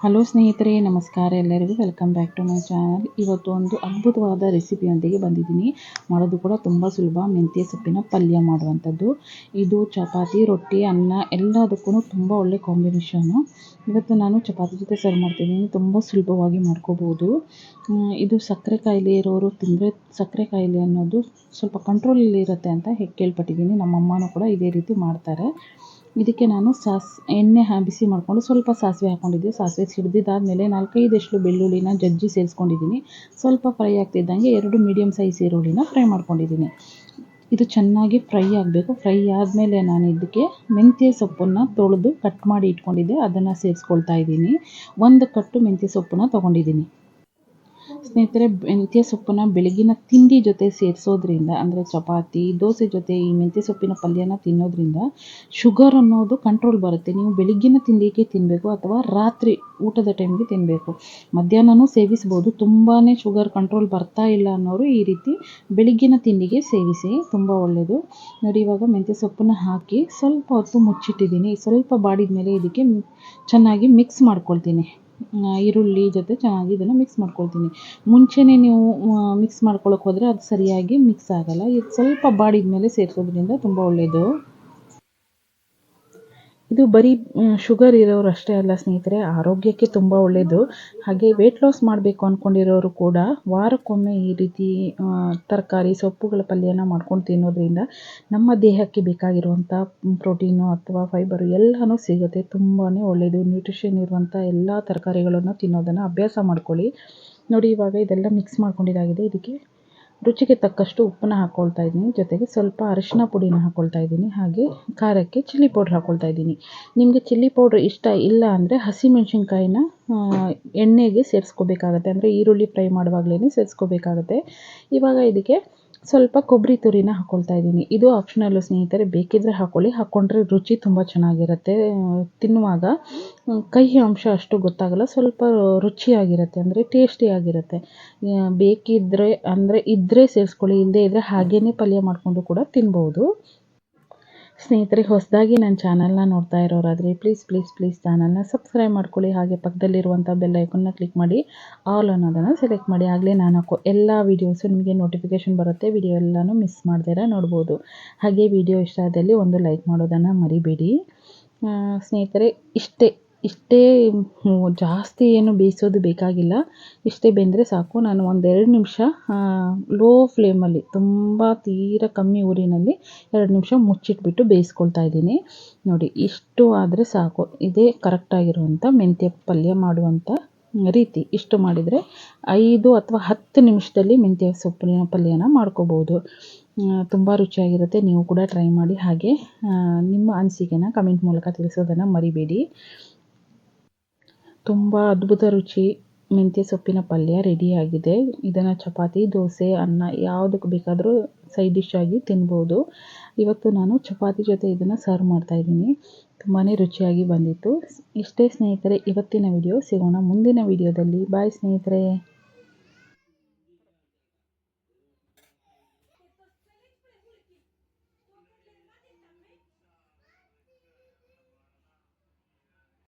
Hello ಸ್ನೇಹಿತರೆ, ನಮಸ್ಕಾರ ಎಲ್ಲರಿಗೂ. Welcome back to my channel ಇವತ್ತು ಒಂದು ಅದ್ಭುತವಾದ ರೆಸಿಪಿಯೊಂದಿಗೆ ಬಂದಿದ್ದೀನಿ. ಮಾಡೋದು ಕೂಡ ತುಂಬ ಸುಲಭ. ಮೆಂತ್ಯ ಸೊಪ್ಪಿನ ಪಲ್ಯ ಮಾಡುವಂಥದ್ದು. ಇದು ಚಪಾತಿ, ರೊಟ್ಟಿ, ಅನ್ನ ಎಲ್ಲದಕ್ಕೂ ತುಂಬ ಒಳ್ಳೆ ಕಾಂಬಿನೇಷನ್ನು ಇವತ್ತು ನಾನು ಚಪಾತಿ ಜೊತೆ ಸರ್ವ್ ಮಾಡ್ತಿದ್ದೀನಿ. ತುಂಬ ಸುಲಭವಾಗಿ ಮಾಡ್ಕೋಬೋದು. ಇದು ಸಕ್ಕರೆ ಕಾಯಿಲೆ ಇರೋರು ತಿಂದರೆ ಸಕ್ಕರೆ ಕಾಯಿಲೆ ಅನ್ನೋದು ಸ್ವಲ್ಪ ಕಂಟ್ರೋಲಲ್ಲಿ ಇರುತ್ತೆ ಅಂತ ಕೇಳ್ಪಟ್ಟಿದ್ದೀನಿ. ನಮ್ಮ ಅಮ್ಮನೂ ಕೂಡ ಇದೇ ರೀತಿ ಮಾಡ್ತಾರೆ. ಇದಕ್ಕೆ ನಾನು ಸಾಸ್, ಎಣ್ಣೆ ಹಾ, ಬಿಸಿ ಮಾಡಿಕೊಂಡು ಸ್ವಲ್ಪ ಸಾಸಿವೆ ಹಾಕ್ಕೊಂಡಿದ್ದೆ ಸಾಸಿವೆ ಸಿಡ್ದಿದ್ದಾದಮೇಲೆ ನಾಲ್ಕೈದಷ್ಟು ಬೆಳ್ಳುಳ್ಳಿನ ಜಜ್ಜಿ ಸೇರಿಸ್ಕೊಂಡಿದ್ದೀನಿ. ಸ್ವಲ್ಪ ಫ್ರೈ ಆಗ್ತಿದ್ದಂಗೆ ಎರಡು ಮೀಡಿಯಮ್ ಸೈಜ್ ಈರುಳ್ಳಿನ ಫ್ರೈ ಮಾಡ್ಕೊಂಡಿದ್ದೀನಿ. ಇದು ಚೆನ್ನಾಗಿ ಫ್ರೈ ಆಗಬೇಕು. ಫ್ರೈ ಆದಮೇಲೆ ನಾನು ಇದಕ್ಕೆ ಮೆಂತ್ಯ ಸೊಪ್ಪನ್ನು ತೊಳೆದು ಕಟ್ ಮಾಡಿ ಇಟ್ಕೊಂಡಿದ್ದೆ. ಅದನ್ನು ಸೇರಿಸ್ಕೊಳ್ತಾ ಇದ್ದೀನಿ. ಒಂದು ಕಟ್ಟು ಮೆಂತ್ಯ ಸೊಪ್ಪನ್ನು ತೊಗೊಂಡಿದ್ದೀನಿ. ಸ್ನೇಹಿತರೆ, ಮೆಂತ್ಯ ಸೊಪ್ಪನ್ನ ಬೆಳಗಿನ ತಿಂಡಿ ಜೊತೆ ಸೇರಿಸೋದ್ರಿಂದ, ಅಂದರೆ ಚಪಾತಿ, ದೋಸೆ ಜೊತೆ ಈ ಮೆಂತ್ಯ ಸೊಪ್ಪಿನ ಪಲ್ಯನ ತಿನ್ನೋದ್ರಿಂದ ಶುಗರ್ ಅನ್ನೋದು ಕಂಟ್ರೋಲ್ ಬರುತ್ತೆ. ನೀವು ಬೆಳಗ್ಗಿನ ತಿಂಡಿಗೆ ತಿನ್ನಬೇಕು ಅಥವಾ ರಾತ್ರಿ ಊಟದ ಟೈಮ್ಗೆ ತಿನ್ನಬೇಕು ಮಧ್ಯಾಹ್ನನೂ ಸೇವಿಸ್ಬೋದು. ತುಂಬಾ ಶುಗರ್ ಕಂಟ್ರೋಲ್ ಬರ್ತಾ ಇಲ್ಲ ಅನ್ನೋರು ಈ ರೀತಿ ಬೆಳಗ್ಗಿನ ತಿಂಡಿಗೆ ಸೇವಿಸಿ, ತುಂಬ ಒಳ್ಳೆಯದು ನೋಡಿ, ಇವಾಗ ಮೆಂತ್ಯ ಸೊಪ್ಪನ್ನ ಹಾಕಿ ಸ್ವಲ್ಪ ಹೊತ್ತು ಮುಚ್ಚಿಟ್ಟಿದ್ದೀನಿ. ಸ್ವಲ್ಪ ಬಾಡಿದ ಮೇಲೆ ಇದಕ್ಕೆ ಚೆನ್ನಾಗಿ ಮಿಕ್ಸ್ ಮಾಡ್ಕೊಳ್ತೀನಿ. ಈರುಳ್ಳಿ ಜೊತೆ ಚೆನ್ನಾಗಿ ಇದನ್ನು ಮಿಕ್ಸ್ ಮಾಡ್ಕೊಳ್ತೀನಿ. ಮುಂಚೆನೇ ನೀವು ಮಿಕ್ಸ್ ಮಾಡ್ಕೊಳ್ಳೋಕೆ ಹೋದರೆ ಅದು ಸರಿಯಾಗಿ ಮಿಕ್ಸ್ ಆಗೋಲ್ಲ. ಇದು ಸ್ವಲ್ಪ ಬಾಡಿದ ಮೇಲೆ ಸೇರಿಸೋದ್ರಿಂದ ತುಂಬ ಒಳ್ಳೆಯದು ಇದು ಬರೀ ಶುಗರ್ ಇರೋರು ಅಷ್ಟೇ ಅಲ್ಲ ಸ್ನೇಹಿತರೆ, ಆರೋಗ್ಯಕ್ಕೆ ತುಂಬ ಒಳ್ಳೆಯದು ಹಾಗೆ ವೆಯ್ಟ್ ಲಾಸ್ ಮಾಡಬೇಕು ಅಂದ್ಕೊಂಡಿರೋರು ಕೂಡ ವಾರಕ್ಕೊಮ್ಮೆ ಈ ರೀತಿ ತರಕಾರಿ, ಸೊಪ್ಪುಗಳ ಪಲ್ಯನ ಮಾಡ್ಕೊಂಡು ತಿನ್ನೋದ್ರಿಂದ ನಮ್ಮ ದೇಹಕ್ಕೆ ಬೇಕಾಗಿರುವಂಥ ಪ್ರೋಟೀನು ಅಥವಾ ಫೈಬರು ಎಲ್ಲನೂ ಸಿಗುತ್ತೆ. ತುಂಬಾ ಒಳ್ಳೆಯದು ನ್ಯೂಟ್ರಿಷನ್ ಇರುವಂಥ ಎಲ್ಲ ತರಕಾರಿಗಳನ್ನು ತಿನ್ನೋದನ್ನು ಅಭ್ಯಾಸ ಮಾಡ್ಕೊಳ್ಳಿ. ನೋಡಿ ಇವಾಗ ಇದೆಲ್ಲ ಮಿಕ್ಸ್ ಮಾಡ್ಕೊಂಡಿದ್ದಾಗಿದೆ. ಇದಕ್ಕೆ ರುಚಿಗೆ ತಕ್ಕಷ್ಟು ಉಪ್ಪನ್ನ ಹಾಕ್ಕೊಳ್ತಾ ಇದ್ದೀನಿ. ಜೊತೆಗೆ ಸ್ವಲ್ಪ ಅರಿಶಿನ ಪುಡಿನ ಹಾಕ್ಕೊಳ್ತಾ ಇದ್ದೀನಿ. ಹಾಗೆ ಖಾರಕ್ಕೆ ಚಿಲ್ಲಿ ಪೌಡ್ರ್ ಹಾಕ್ಕೊಳ್ತಾ ಇದ್ದೀನಿ. ನಿಮಗೆ ಚಿಲ್ಲಿ ಪೌಡ್ರ್ ಇಷ್ಟ ಇಲ್ಲ ಅಂದರೆ ಹಸಿಮೆಣ್ಸಿನ್ಕಾಯಿನ ಎಣ್ಣೆಗೆ ಸೇರಿಸ್ಕೋಬೇಕಾಗತ್ತೆ. ಅಂದರೆ ಈರುಳ್ಳಿ ಫ್ರೈ ಮಾಡುವಾಗಲೇ ಸೇರಿಸ್ಕೋಬೇಕಾಗತ್ತೆ. ಇವಾಗ ಇದಕ್ಕೆ ಸ್ವಲ್ಪ ಕೊಬ್ಬರಿ ತುರಿನ ಹಾಕ್ಕೊಳ್ತಾ ಇದ್ದೀನಿ. ಇದು ಆಪ್ಷನಲ್ಲು ಸ್ನೇಹಿತರೆ? ಬೇಕಿದ್ದರೆ ಹಾಕ್ಕೊಳ್ಳಿ ಹಾಕ್ಕೊಂಡ್ರೆ ರುಚಿ ತುಂಬ ಚೆನ್ನಾಗಿರುತ್ತೆ. ತಿನ್ನುವಾಗ ಕಹಿ ಅಂಶ ಅಷ್ಟು ಗೊತ್ತಾಗಲ್ಲ. ಸ್ವಲ್ಪ ರುಚಿಯಾಗಿರುತ್ತೆ ಅಂದರೆ ಟೇಸ್ಟಿಯಾಗಿರುತ್ತೆ ಬೇಕಿದ್ದರೆ ಅಂದರೆ ಇದ್ದರೆ ಸೇರಿಸ್ಕೊಳ್ಳಿ. ಇಲ್ಲದೇ ಇದ್ದರೆ ಹಾಗೇ ಪಲ್ಯ ಮಾಡಿಕೊಂಡು ಕೂಡ ತಿನ್ಬೋದು. ಸ್ನೇಹಿತರೆ, ಹೊಸದಾಗಿ ನನ್ನ ಚಾನಲ್ನ ನೋಡ್ತಾ ಇರೋರಾದರೆ ಪ್ಲೀಸ್ ಪ್ಲೀಸ್ ಪ್ಲೀಸ್ ಚಾನಲ್ನ ಸಬ್ಸ್ಕ್ರೈಬ್ ಮಾಡ್ಕೊಳ್ಳಿ. ಹಾಗೆ ಪಕ್ಕದಲ್ಲಿರುವಂಥ ಬೆಲ್ ಐಕನ್ನ ಕ್ಲಿಕ್ ಮಾಡಿ ಆಲ್ ಅನ್ನೋದನ್ನು ಸೆಲೆಕ್ಟ್ ಮಾಡಿ. ಆಗಲೇ ನಾನು ಹಾಕೋ ಎಲ್ಲ ವೀಡಿಯೋಸು ನಿಮಗೆ ನೋಟಿಫಿಕೇಷನ್ ಬರುತ್ತೆ. ವಿಡಿಯೋ ಎಲ್ಲನೂ ಮಿಸ್ ಮಾಡ್ದಿರ ನೋಡ್ಬೋದು. ಹಾಗೆ ವಿಡಿಯೋ ಇಷ್ಟ ಆದಲ್ಲಿ ಒಂದು ಲೈಕ್ ಮಾಡೋದನ್ನು ಮರಿಬೇಡಿ. ಸ್ನೇಹಿತರೆ, ಇಷ್ಟೇ. ಇಷ್ಟೇ ಜಾಸ್ತಿ ಏನು ಬೇಯಿಸೋದು ಬೇಕಾಗಿಲ್ಲ. ಇಷ್ಟೇ ಬೆಂದರೆ ಸಾಕು. ನಾನು ಒಂದೆರಡು ನಿಮಿಷ ಲೋ ಫ್ಲೇಮಲ್ಲಿ ತುಂಬ ತೀರ ಕಮ್ಮಿ ಊರಿನಲ್ಲಿ ಎರಡು ನಿಮಿಷ ಮುಚ್ಚಿಟ್ಬಿಟ್ಟು ಬೇಯಿಸ್ಕೊಳ್ತಾ ಇದ್ದೀನಿ. ನೋಡಿ, ಇಷ್ಟು ಆದರೆ ಸಾಕು. ಇದೇ ಕರೆಕ್ಟಾಗಿರುವಂಥ ಮೆಂತ್ಯ ಪಲ್ಯ ಮಾಡುವಂಥ ರೀತಿ. ಇಷ್ಟು ಮಾಡಿದರೆ ಐದು ಅಥವಾ ಹತ್ತು ನಿಮಿಷದಲ್ಲಿ ಮೆಂತ್ಯ ಸೊಪ್ಪಿನ ಪಲ್ಯನ ಮಾಡ್ಕೋಬೋದು. ತುಂಬ ರುಚಿಯಾಗಿರುತ್ತೆ. ನೀವು ಕೂಡ ಟ್ರೈ ಮಾಡಿ ಹಾಗೆ ನಿಮ್ಮ ಅನಿಸಿಕೆನ ಕಮೆಂಟ್ ಮೂಲಕ ತಿಳಿಸೋದನ್ನು ಮರಿಬೇಡಿ. ತುಂಬ ಅದ್ಭುತ ರುಚಿ ಮೆಂತ್ಯ ಸೊಪ್ಪಿನ ಪಲ್ಯ ರೆಡಿಯಾಗಿದೆ ಇದನ್ನು ಚಪಾತಿ, ದೋಸೆ, ಅನ್ನ ಯಾವುದಕ್ಕೆ ಬೇಕಾದರೂ ಸೈಡ್ ಡಿಶ್ ಆಗಿ ತಿನ್ಬೋದು. ಇವತ್ತು ನಾನು ಚಪಾತಿ ಜೊತೆ ಇದನ್ನು ಸರ್ವ್ ಮಾಡ್ತಾಯಿದ್ದೀನಿ ತುಂಬಾ ರುಚಿಯಾಗಿ ಬಂದಿತ್ತು. ಇಷ್ಟೇ ಸ್ನೇಹಿತರೆ, ಇವತ್ತಿನ ವಿಡಿಯೋ ಸಿಗೋಣ ಮುಂದಿನ ವಿಡಿಯೋದಲ್ಲಿ ಬಾಯ್ ಸ್ನೇಹಿತರೆ.